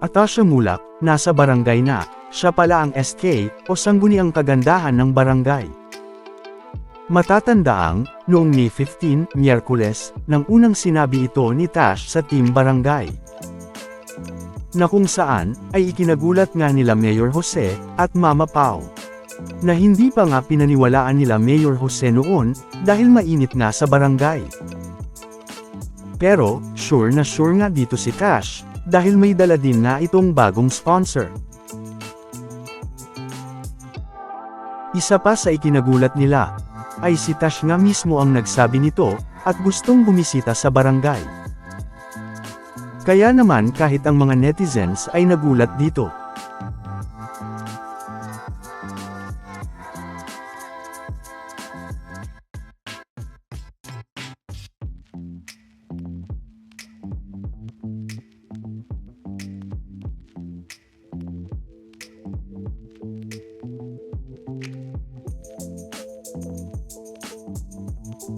Atasha Mulak, nasa barangay na. Siya pala ang SK, o sangguniang kagandahan ng barangay. Matatandaang, noong May 15, Miyerkules, nang unang sinabi ito ni Tash sa team barangay. Na kung saan, ay ikinagulat nga nila Mayor Jose, at Mama Pau. Na hindi pa nga pinaniwalaan nila Mayor Jose noon, dahil mainit nga sa barangay. Pero, sure na sure nga dito si Tash, dahil may dala din na itong bagong sponsor. Isa pa sa ikinagulat nila, ay si Tash nga mismo ang nagsabi nito, at gustong bumisita sa barangay. Kaya naman kahit ang mga netizens ay nagulat dito.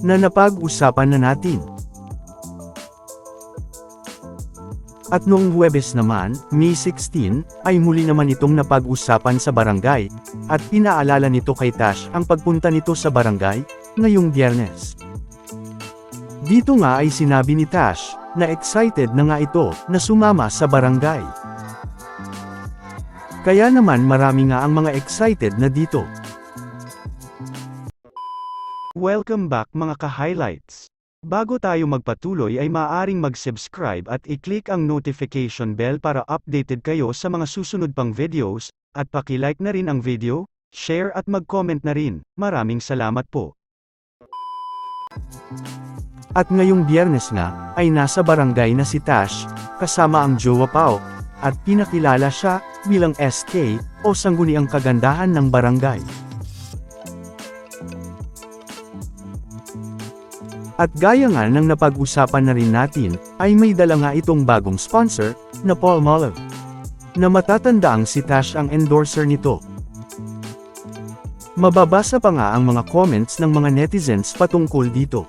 Na napag-usapan na natin. At noong Huwebes naman, May 16, ay muli naman itong napag-usapan sa barangay, at pinaalala nito kay Tash ang pagpunta nito sa barangay, ngayong biyernes. Dito nga ay sinabi ni Tash, na excited na nga ito, na sumama sa barangay. Kaya naman marami nga ang mga excited na dito. Welcome back mga ka-highlights. Bago tayo magpatuloy ay maaaring mag-subscribe at i-click ang notification bell para updated kayo sa mga susunod pang videos, at paki-like na rin ang video, share at mag-comment na rin. Maraming salamat po. At ngayong biyernes nga, ay nasa barangay na si Tash, kasama ang jowa Pao, at pinakilala siya, bilang SK, o sangguniang kagandahan ng barangay. At gaya nga ng napag-usapan na rin natin, ay may dala nga itong bagong sponsor, na Paul Olive. Na matatandaang si Tash ang endorser nito. Mababasa pa nga ang mga comments ng mga netizens patungkol dito.